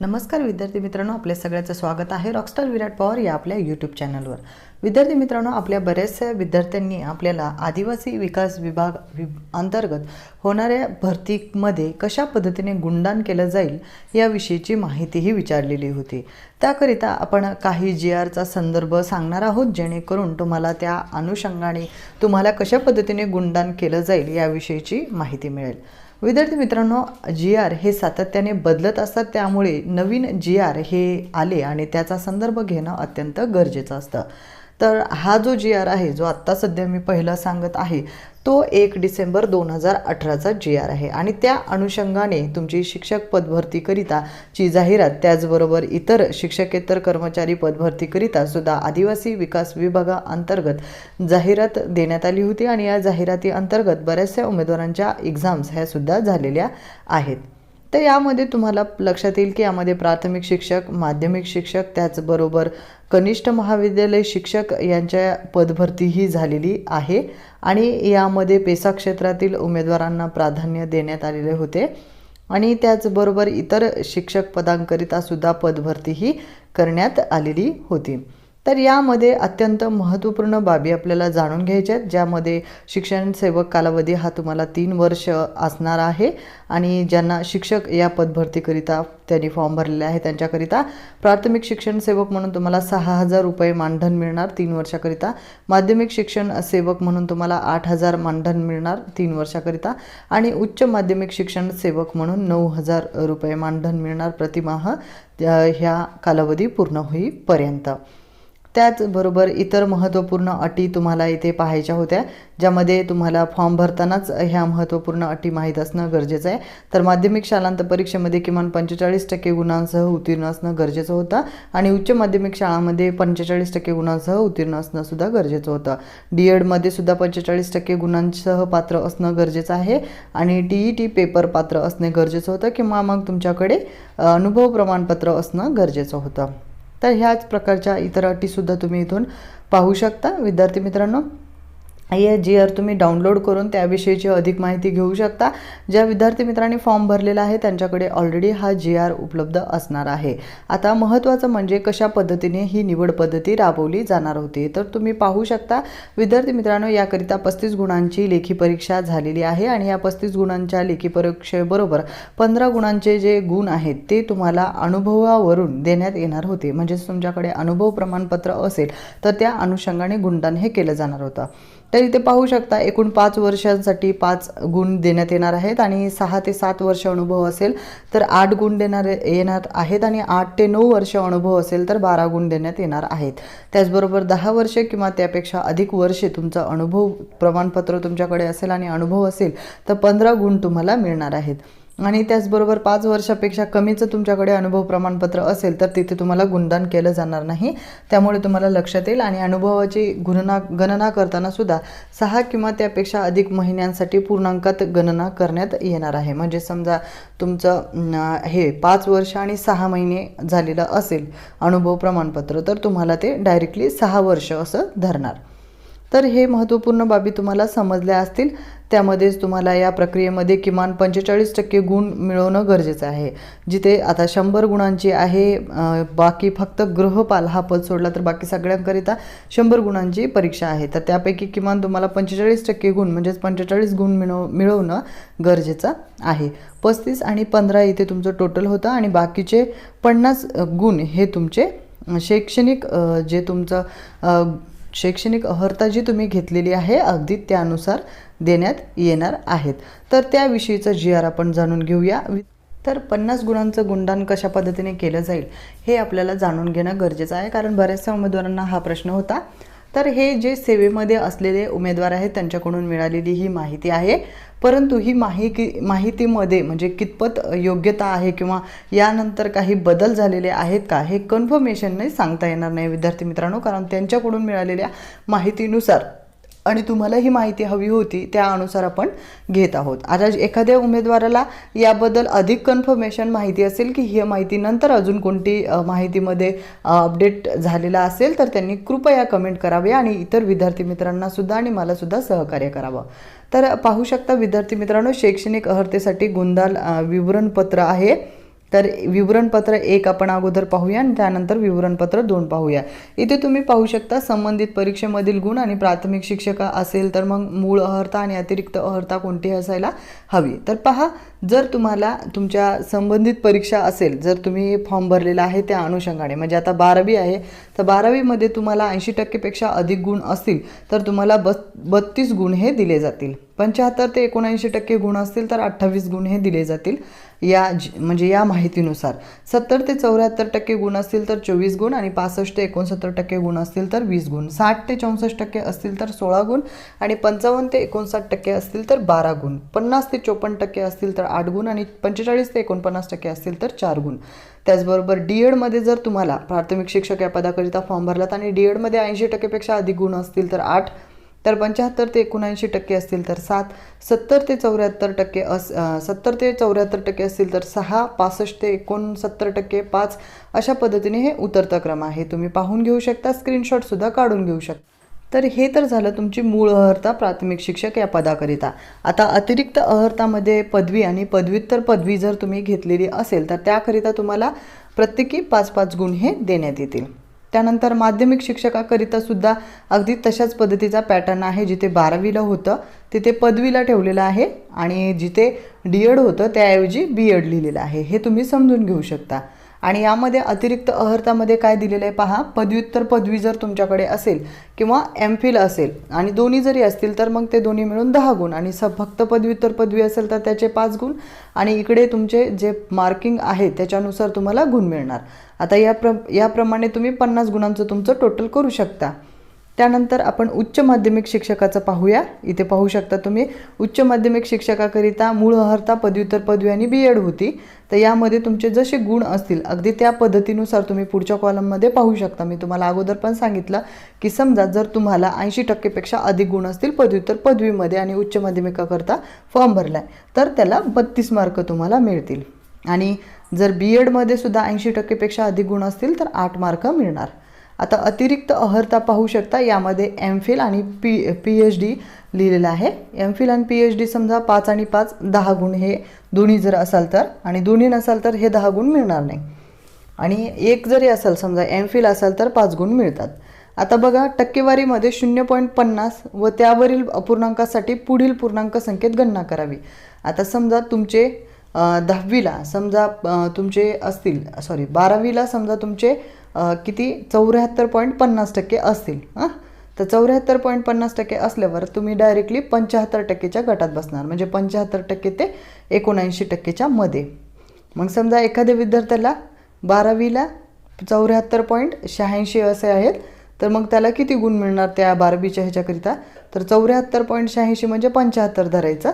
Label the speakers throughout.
Speaker 1: नमस्कार विद्यार्थी मित्रांनो आपल्या सगळ्याचं स्वागत आहे रॉकस्टार विराट पवार या आपल्या यूट्यूब चॅनलवर विद्यार्थी मित्रांनो आपल्या बऱ्याचशा विद्यार्थ्यांनी आपल्याला आदिवासी विकास विभाग वि अंतर्गत होणाऱ्या भरतीमध्ये कशा पद्धतीने गुंडान केलं जाईल याविषयीची माहितीही विचारलेली होती. त्याकरिता आपण काही जी आरचा संदर्भ सांगणार आहोत जेणेकरून तुम्हाला त्या अनुषंगाने तुम्हाला कशा पद्धतीने गुंडान केलं जाईल याविषयीची माहिती मिळेल. विद्यार्थी मित्रांनो जी आर हे सातत्याने बदलत असतात. त्यामुळे नवीन जी आर हे आले आणि त्याचा संदर्भ घेणं अत्यंत गरजेचं असतं. तर हा जो जी आर आहे जो आत्ता सध्या मी पहिला सांगत आहे तो एक डिसेंबर दोन हजार अठराचा जी आर आहे. आणि त्या अनुषंगाने तुमची शिक्षक पदभरतीकरिता ची जाहिरात त्याचबरोबर इतर शिक्षकेतर कर्मचारी पदभरतीकरिता सुद्धा आदिवासी विकास विभागाअंतर्गत जाहिरात देण्यात आली होती. आणि या जाहिराती अंतर्गत बऱ्याचशा उमेदवारांच्या एक्झाम्स ह्या सुद्धा झालेल्या आहेत. तर यामध्ये तुम्हाला लक्षात येईल की यामध्ये प्राथमिक शिक्षक माध्यमिक शिक्षक त्याचबरोबर कनिष्ठ महाविद्यालय शिक्षक यांच्या पदभरतीही झालेली आहे. आणि यामध्ये पेसा क्षेत्रातील उमेदवारांना प्राधान्य देण्यात आलेले होते. आणि त्याचबरोबर इतर शिक्षक पदांकरिता सुद्धा पदभरतीही करण्यात आलेली होती. तर यामध्ये अत्यंत महत्त्वपूर्ण बाबी आपल्याला जाणून घ्यायच्या आहेत ज्यामध्ये शिक्षण सेवक कालावधी हा तुम्हाला तीन वर्ष असणार आहे आणि ज्यांना शिक्षक या पदभरतीकरिता त्यांनी फॉर्म भरलेले आहे त्यांच्याकरिता प्राथमिक शिक्षण सेवक म्हणून तुम्हाला सहा हजार रुपये मानधन मिळणार तीन वर्षाकरिता. माध्यमिक शिक्षण सेवक म्हणून तुम्हाला आठ हजार मानधन मिळणार तीन वर्षाकरिता. आणि उच्च माध्यमिक शिक्षण सेवक म्हणून नऊ हजार रुपये मानधन मिळणार प्रतिमाह ह्या कालावधी पूर्ण होईपर्यंत. त्याचबरोबर इतर महत्त्वपूर्ण अटी तुम्हाला इथे पाहायच्या होत्या ज्यामध्ये तुम्हाला फॉर्म भरतानाच ह्या महत्त्वपूर्ण अटी माहीत असणं गरजेचं आहे. तर माध्यमिक शालांत परीक्षेमध्ये किमान पंचेचाळीस टक्के गुणांसह उत्तीर्ण असणं गरजेचं होतं आणि उच्च माध्यमिक शाळांमध्ये पंचेचाळीस टक्के गुणांसह उत्तीर्ण असणं सुद्धा गरजेचं होतं. डी एडमध्ये सुद्धा पंचेचाळीस टक्के गुणांसह पात्र असणं गरजेचं आहे आणि टी ई टी पेपर पात्र असणे गरजेचं होतं किंवा मग तुमच्याकडे अनुभव प्रमाणपत्र असणं गरजेचं होतं. तर ह्याच प्रकारच्या इतर अटीसुद्धा तुम्ही इथून पाहू शकता. विद्यार्थी मित्रांनो हे जी आर तुम्ही डाउनलोड करून त्याविषयीची अधिक माहिती घेऊ शकता. ज्या विद्यार्थी मित्रांनी फॉर्म भरलेला आहे त्यांच्याकडे ऑलरेडी हा जी आर उपलब्ध असणार आहे. आता महत्त्वाचं म्हणजे कशा पद्धतीने ही निवड पद्धती राबवली जाणार होती. तर तुम्ही पाहू शकता विद्यार्थी मित्रांनो याकरिता पस्तीस गुणांची लेखी परीक्षा झालेली आहे आणि या पस्तीस गुणांच्या लेखी परीक्षेबरोबर पंधरा गुणांचे जे गुण आहेत ते तुम्हाला अनुभवावरून देण्यात येणार होते. म्हणजेच तुमच्याकडे अनुभव प्रमाणपत्र असेल तर त्या अनुषंगाने गुणदान हे केलं जाणार होतं. तर इथे पाहू शकता एकूण पाच वर्षांसाठी पाच गुण देण्यात येणार आहेत आणि सहा ते सात वर्ष अनुभव असेल तर आठ गुण देणार येणार आहेत आणि आठ ते नऊ वर्ष अनुभव असेल तर बारा गुण देण्यात येणार आहेत. त्याचबरोबर दहा वर्षे किंवा त्यापेक्षा अधिक वर्षे तुमचं अनुभव प्रमाणपत्र तुमच्याकडे असेल आणि अनुभव असेल तर पंधरा गुण तुम्हाला मिळणार आहेत. आणि त्याचबरोबर पाच वर्षापेक्षा कमीचं तुमच्याकडे अनुभव प्रमाणपत्र असेल तर तिथे तुम्हाला गुणदान केलं जाणार नाही. त्यामुळे तुम्हाला लक्षात येईल आणि अनुभवाची गुणना गणना करताना सुद्धा सहा किंवा त्यापेक्षा अधिक महिन्यांसाठी पूर्णांकात गणना करण्यात येणार आहे. म्हणजे समजा तुमचं हे पाच वर्ष आणि सहा महिने झालेलं असेल अनुभव प्रमाणपत्र तर तुम्हाला ते डायरेक्टली सहा वर्ष असं धरणार. तर हे महत्त्वपूर्ण बाबी तुम्हाला समजल्या असतील. त्यामध्येच तुम्हाला या प्रक्रियेमध्ये किमान पंचेचाळीस टक्के गुण मिळवणं गरजेचं आहे. जिथे आता शंभर गुणांची आहे बाकी फक्त ग्रहपाल हा पद सोडला तर बाकी सगळ्यांकरिता शंभर गुणांची परीक्षा आहे. तर त्यापैकी किमान तुम्हाला पंचेचाळीस टक्के गुण म्हणजेच पंचेचाळीस गुण मिळव मिळवणं गरजेचं आहे. पस्तीस आणि पंधरा इथे तुमचं टोटल होतं आणि बाकीचे पन्नास गुण हे तुमचे शैक्षणिक जे तुमचं शैक्षणिक अर्हता जी तुम्ही घेतलेली आहे अगदी त्यानुसार देण्यात येणार आहेत. तर त्याविषयीचं जी आर आपण जाणून घेऊया. तर पन्नास गुणांचं गुणदान कशा पद्धतीने केलं जाईल हे आपल्याला जाणून घेणं गरजेचं आहे. कारण बऱ्याचशा उमेदवारांना हा प्रश्न होता. तर हे जे सेवेमध्ये असलेले उमेदवार आहेत त्यांच्याकडून मिळालेली ही माहिती आहे. परंतु ही माहिती माहितीमध्ये म्हणजे कितपत योग्यता आहे किंवा यानंतर काही बदल झालेले आहेत का हे कन्फर्मेशनने सांगता येणार नाही विद्यार्थी मित्रांनो कारण त्यांच्याकडून मिळालेल्या माहितीनुसार आणि तुम्हाला ही माहिती हवी होती त्या अनुसार आपण घेत आहोत. आता एखाद्या उमेदवाराला याबद्दल अधिक कन्फर्मेशन माहिती असेल की ही माहिती नंतर अजून कोणती माहितीमध्ये अपडेट झालेला असेल तर त्यांनी कृपया कमेंट करावे आणि इतर विद्यार्थी मित्रांना सुद्धा आणि मला सुद्धा सहकार्य करावं. तर पाहू शकता विद्यार्थी मित्रांनो शैक्षणिक अर्हतेसाठी गोंदाल विवरणपत्र आहे. तर विवरणपत्र एक आपण अगोदर पाहूया आणि त्यानंतर विवरणपत्र दोन पाहूया. इथे तुम्ही पाहू शकता संबंधित परीक्षेमधील गुण आणि प्राथमिक शिक्षक असेल तर मग मूळ अहर्ता आणि अतिरिक्त अहर्ता कोणती असायला हवी? तर पहा जर तुम्हाला तुमच्या संबंधित परीक्षा असेल जर तुम्ही फॉर्म भरलेला आहे त्या अनुषंगाने म्हणजे आता बारावी आहे तर बारावीमध्ये तुम्हाला ऐंशी टक्केपेक्षा अधिक गुण असतील तर तुम्हाला बत् बत्तीस गुण हे दिले जातील. पंच्याहत्तर ते एकोणऐंशी टक्के गुण असतील तर अठ्ठावीस गुण हे दिले जातील. या म्हणजे या माहितीनुसार सत्तर ते चौऱ्याहत्तर टक्के गुण असतील तर चोवीस गुण आणि पासष्ट ते एकोणसत्तर टक्के गुण असतील तर वीस गुण. साठ ते चौसष्ट टक्के असतील तर सोळा गुण आणि पंचावन्न ते एकोणसाठ टक्के असतील तर बारा गुण. पन्नास ते चोपन्न टक्के असतील तर आठ गुण आणि पंचेचाळीस ते एकोणपन्नास टक्के असतील तर चार गुण. त्याचबरोबर डी एडमध्ये जर तुम्हाला प्राथमिक शिक्षक या पदाकरिता फॉर्म भरलात आणि डी एडमध्ये ऐंशी टक्केपेक्षा अधिक गुण असतील तर आठ तर पंच्याहत्तर ते एकोणऐंशी टक्के असतील तर सात सत्तर ते चौऱ्याहत्तर टक्के अस सत्तर ते चौऱ्याहत्तर टक्के असतील तर सहा पासष्ट ते एकोणसत्तर टक्के पाच अशा पद्धतीने हे उतरता क्रम आहे. तुम्ही पाहून घेऊ शकता स्क्रीनशॉटसुद्धा काढून घेऊ शकता. तर हे तर झालं तुमची मूळ अहर्ता प्राथमिक शिक्षक या पदाकरिता. आता अतिरिक्त अहर्तामध्ये पदवी आणि पदव्युत्तर पदवी जर तुम्ही घेतलेली असेल तर त्याकरिता तुम्हाला प्रत्येकी पाच पाच गुण हे देण्यात येतील. त्यानंतर माध्यमिक शिक्षकाकरिता सुद्धा अगदी तशाच पद्धतीचा पॅटर्न आहे जिथे बारावीला होतं तिथे पदवीला ठेवलेलं आहे आणि जिथे डी एड होतं त्याऐवजी बी एड लिहिलेलं आहे. हे तुम्ही समजून घेऊ शकता. आणि यामध्ये अतिरिक्त अहर्तामध्ये काय दिलेलं आहे पहा? पदव्युत्तर पदवी जर तुमच्याकडे असेल किंवा एम फिल असेल आणि दोन्ही जरी असतील तर मग ते दोन्ही मिळून दहा गुण. आणि स फक्त पदव्युत्तर पदवी असेल तर त्याचे पाच गुण. आणि इकडे तुमचे जे मार्किंग आहे त्याच्यानुसार तुम्हाला गुण मिळणार. आता या प्र याप्रमाणे तुम्ही पन्नास गुणांचं तुमचं टोटल करू शकता. त्यानंतर आपण उच्च माध्यमिक शिक्षकाचं पाहूया. इथे पाहू शकता तुम्ही उच्च माध्यमिक शिक्षकाकरिता मूळ अहर्ता पदव्युत्तर पदवी आणि बी एड होती. तर यामध्ये तुमचे जसे गुण असतील अगदी त्या पद्धतीनुसार तुम्ही पुढच्या कॉलममध्ये पाहू शकता. मी तुम्हाला अगोदर पण सांगितलं की समजा जर तुम्हाला ऐंशी टक्केपेक्षा अधिक गुण असतील पदव्युत्तर पदवीमध्ये आणि उच्च माध्यमिकाकरता फॉर्म भरलाय तर त्याला बत्तीस मार्क तुम्हाला मिळतील. आणि जर बी एडमध्ये सुद्धा ऐंशी टक्केपेक्षा अधिक गुण असतील तर आठ मार्क मिळणार. आता अतिरिक्त अहर्ता पाहू शकता यामध्ये एम फिल आणि पी पी एच डी लिहिलेलं आहे. एम फिल आणि पी एच डी समजा पाच आणि पाच दहा गुण हे दोन्ही जर असाल तर आणि दोन्ही नसाल तर हे दहा गुण मिळणार नाही. आणि एक जरी असेल समजा एम फिल असाल तर पाच गुण मिळतात. आता बघा टक्केवारीमध्ये शून्य पॉईंट पन्नास व त्यावरील अपूर्णांकासाठी पुढील पूर्णांक संख्येत गणना करावी. आता समजा तुमचे दहावीला समजा तुमचे असतील सॉरी बारावीला समजा तुमचे किती? चौऱ्याहत्तर पॉईंट पन्नास टक्के असतील हां? तर चौऱ्याहत्तर पॉईंट पन्नास टक्के असल्यावर तुम्ही डायरेक्टली पंच्याहत्तर टक्केच्या गटात बसणार. म्हणजे पंच्याहत्तर टक्के ते एकोणऐंशी टक्केच्या मध्ये. मग समजा एखाद्या विद्यार्थ्याला बारावीला चौऱ्याहत्तर पॉईंट शहाऐंशी असे आहेत तर मग त्याला किती गुण मिळणार त्या बारावीच्या ह्याच्याकरिता? तर चौऱ्याहत्तर पॉईंट शहाऐंशी म्हणजे पंच्याहत्तर धरायचं.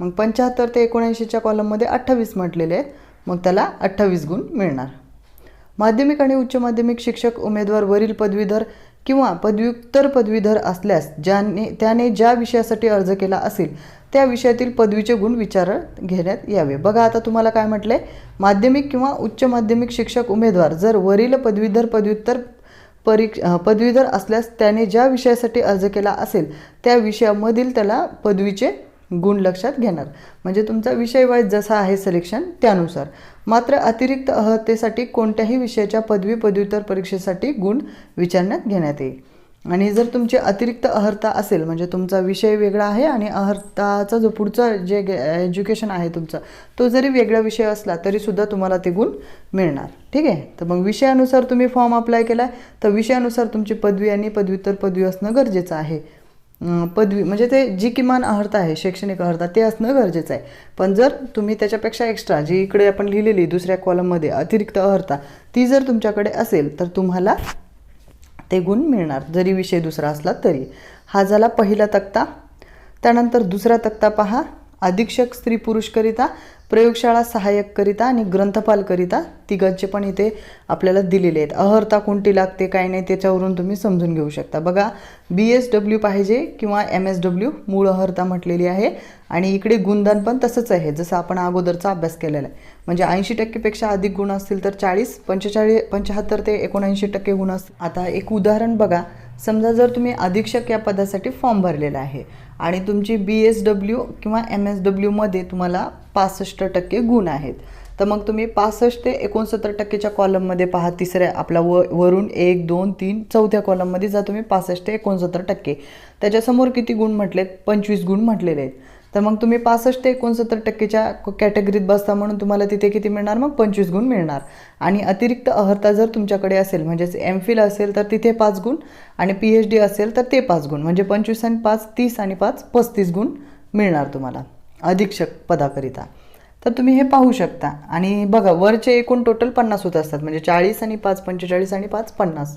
Speaker 1: मग पंच्याहत्तर ते एकोणऐंशीच्या कॉलममध्ये अठ्ठावीस म्हटलेले आहेत मग त्याला अठ्ठावीस गुण मिळणार. माध्यमिक आणि उच्च माध्यमिक शिक्षक उमेदवार वरील पदवीधर किंवा पदव्युत्तर पदवीधर असल्यास ज्याने त्याने ज्या विषयासाठी अर्ज केला असेल त्या विषयातील पदवीचे गुण विचारात घेण्यात यावे. बघा आता तुम्हाला काय म्हटलंय? माध्यमिक किंवा उच्च माध्यमिक शिक्षक उमेदवार जर वरील पदवीधर पदव्युत्तर परीक्ष पदवीधर असल्यास त्याने ज्या विषयासाठी अर्ज केला असेल त्या विषयामधील त्याला पदवीचे गुण लक्षात घेणार. म्हणजे तुमचा विषय वाईज जसा आहे सिलेक्शन त्यानुसार. मात्र अतिरिक्त अहतेसाठी कोणत्याही विषयाच्या पदवी पदव्युत्तर परीक्षेसाठी गुण विचारण्यात घेण्यात येईल. आणि जर तुमची अतिरिक्त अहर्ता असेल म्हणजे तुमचा विषय वेगळा आहे आणि अहर्ताचा जो पुढचा जे एज्युकेशन आहे तुमचं तो जरी वेगळा विषय असला तरीसुद्धा तुम्हाला ते गुण मिळणार. ठीक आहे? तर मग विषयानुसार तुम्ही फॉर्म अप्लाय केला तर विषयानुसार तुमची पदवी आणि पदव्युत्तर पदवी असणं गरजेचं आहे. पदवी म्हणजे ते जी किमान अर्हता आहे शैक्षणिक अर्हता ते असणं गरजेचं आहे. पण जर तुम्ही त्याच्यापेक्षा एक्स्ट्रा जी इकडे आपण लिहिलेली दुसऱ्या कॉलममध्ये अतिरिक्त अर्हता ती जर तुमच्याकडे असेल तर तुम्हाला ते गुण मिळणार. जरी विषय दुसरा असला तरी. हा झाला पहिला तक्ता. त्यानंतर दुसरा तक्ता पहा. अधीक्षक स्त्री पुरुषकरिता प्रयोगशाळा सहाय्यककरिता आणि ग्रंथपालकरिता तिघांचे पण इथे आपल्याला दिलेले आहेत. अहर्ता कोणती लागते काय नाही त्याच्यावरून तुम्ही समजून घेऊ शकता. बघा बी एस डब्ल्यू पाहिजे किंवा एम एस डब्ल्यू मूळ अहर्ता म्हटलेली आहे आणि इकडे गुणदान पण तसंच आहे जसं आपण अगोदरचा अभ्यास केलेला आहे. म्हणजे ऐंशी टक्केपेक्षा अधिक गुण असतील तर चाळीस पंचेचाळीस पंच्याहत्तर ते एकोणऐंशी टक्के गुण असतील आता एक उदाहरण बघा. समजा जर तुम्ही अधीक्षक या पदासाठी फॉर्म भरलेला आहे आणि तुमची बी एस डब्ल्यू किंवा एम एस डब्ल्यूमध्ये तुम्हाला पासष्ट टक्के गुण आहेत तर मग तुम्ही पासष्ट ते एकोणसत्तर टक्केच्या कॉलममध्ये पहा तिसऱ्या आपला व वरून एक दोन तीन चौथ्या कॉलममध्ये जा तुम्ही पासष्ट ते एकोणसत्तर टक्के. त्याच्यासमोर किती गुण म्हटलेत? पंचवीस गुण म्हटलेले आहेत. तर मग तुम्ही पासष्ट ते एकोणसत्तर टक्केच्या कॅटेगरीत बसता म्हणून तुम्हाला तिथे किती मिळणार? मग पंचवीस गुण मिळणार. आणि अतिरिक्त अहर्ता जर तुमच्याकडे असेल म्हणजेच एम फिल असेल तर तिथे पाच गुण आणि पी एच डी असेल तर ते पाच गुण. म्हणजे पंचवीस आणि पाच तीस आणि पाच पस्तीस गुण मिळणार तुम्हाला. अधीक्षक पदाकरिता. तर तुम्ही हे पाहू शकता. आणि बघा वरचे एकूण टोटल पन्नास होत असतात. म्हणजे चाळीस आणि पाच पंचेचाळीस आणि पाच पन्नास.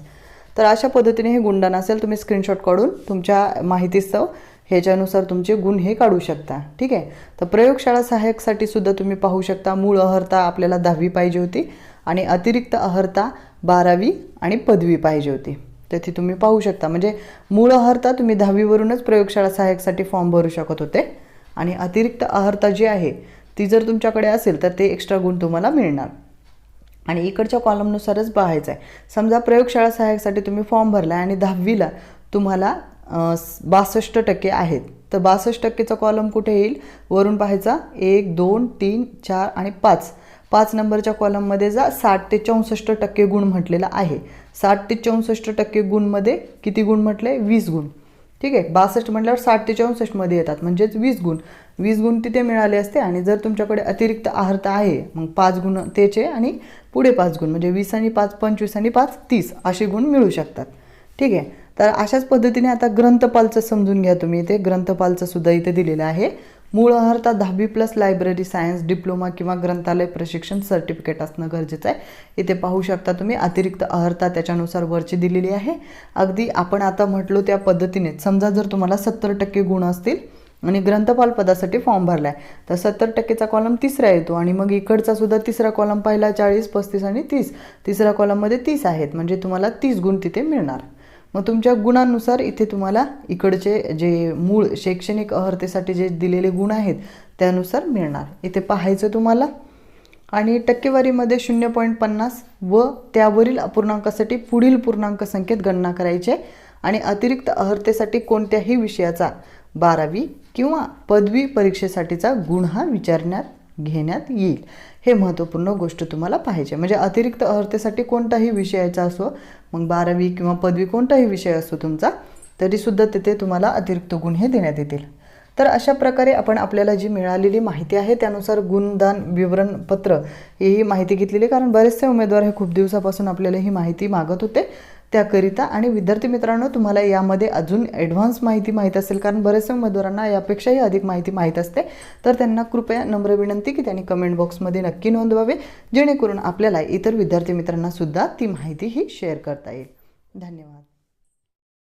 Speaker 1: तर अशा पद्धतीने हे गुंडाण असेल तुम्ही स्क्रीनशॉट काढून तुमच्या माहितीस्तव ह्याच्यानुसार तुमचे गुण हे काढू शकता. ठीक आहे? तर प्रयोगशाळा सहाय्यकसाठी सुद्धा तुम्ही पाहू शकता मूळ अहर्ता आपल्याला दहावी पाहिजे होती आणि अतिरिक्त अहर्ता बारावी आणि पदवी पाहिजे होती. तर ती तुम्ही पाहू शकता. म्हणजे मूळ अहर्ता तुम्ही दहावीवरूनच प्रयोगशाळा सहाय्यकसाठी फॉर्म भरू शकत होते आणि अतिरिक्त अहर्ता जी आहे ती जर तुमच्याकडे असेल तर ते एक्स्ट्रा गुण तुम्हाला मिळणार. आणि इकडच्या कॉलमनुसारच पाहायचं आहे समजा प्रयोगशाळा सहाय्यकसाठी तुम्ही फॉर्म भरला आणि दहावीला तुम्हाला बासष्ट टक्के आहेत. तर बासष्ट टक्केचा कॉलम कुठे येईल? वरून पाहायचा. एक दोन तीन चार आणि पाच. पाच नंबरच्या कॉलममध्ये जा. साठ ते चौसष्ट टक्के गुण म्हटलेला आहे. साठ ते चौसष्ट टक्के गुणमध्ये किती गुण म्हटले? वीस गुण. ठीक आहे? बासष्ट म्हटल्यावर साठ ते चौसष्टमध्ये येतात. म्हणजेच वीस गुण. वीस गुण तिथे मिळाले असते आणि जर तुमच्याकडे अतिरिक्त आहार्त आहे मग पाच गुण त्याचे आणि पुढे पाच गुण. म्हणजे वीस आणि पाच पंचवीस आणि पाच तीस असे गुण मिळू शकतात. ठीक आहे? तर अशाच पद्धतीने आता ग्रंथपालचं समजून घ्या तुम्ही. इथे ग्रंथपालचं सुद्धा इथे दिलेलं आहे. मूळ अहर्ता दहावी प्लस लायब्ररी सायन्स डिप्लोमा किंवा ग्रंथालय प्रशिक्षण सर्टिफिकेट असणं गरजेचं आहे. इथे पाहू शकता तुम्ही अतिरिक्त अहर्ता त्याच्यानुसार वरची दिलेली आहे. अगदी आपण आता म्हटलो त्या पद्धतीने समजा जर तुम्हाला सत्तर टक्के गुण असतील आणि ग्रंथपाल पदासाठी फॉर्म भरला आहे तर सत्तर टक्केचा कॉलम तिसरा येतो आणि मग इकडचा सुद्धा तिसरा कॉलम पाहिला चाळीस पस्तीस आणि तीस. तिसऱ्या कॉलममध्ये तीस आहेत म्हणजे तुम्हाला तीस गुण तिथे मिळणार. मग तुमच्या गुणांनुसार इथे तुम्हाला इकडचे जे मूळ शैक्षणिक अहर्तेसाठी जे दिलेले गुण आहेत त्यानुसार मिळणार. इथे पाहायचं तुम्हाला. आणि टक्केवारीमध्ये शून्य पॉईंट पन्नास व त्यावरील अपूर्णांकासाठी पुढील पूर्णांक संख्येत गणना करायची आहे आणि अतिरिक्त अहर्तेसाठी कोणत्याही विषयाचा बारावी किंवा पदवी परीक्षेसाठीचा गुण हा विचारण्यात घेण्यात येईल. हे महत्त्वपूर्ण गोष्ट तुम्हाला पाहिजे म्हणजे अतिरिक्त अर्थेसाठी कोणताही विषयाचा असो मग बारावी किंवा पदवी कोणताही विषय असतो तुमचा तरीसुद्धा तिथे तुम्हाला अतिरिक्त गुण हे देण्यात येतील. तर अशा प्रकारे आपण आपल्याला जी मिळालेली माहिती आहे त्यानुसार गुणदान विवरणपत्र ही माहिती घेतलेली कारण बरेचसे उमेदवार हे खूप दिवसापासून आपल्याला ही माहिती मागत होते. त्याकरिता आणि विद्यार्थी मित्रांनो तुम्हाला यामध्ये अजून ॲडव्हान्स माहिती माहीत असेल कारण बऱ्याचशा उमेदवारांना यापेक्षाही अधिक माहिती माहीत असते. तर त्यांना कृपया नम्र विनंती की त्यांनी कमेंट बॉक्समध्ये नक्की नोंदवावे जेणेकरून आपल्याला इतर विद्यार्थी मित्रांनासुद्धा ती माहिती ही शेअर करता येईल. धन्यवाद.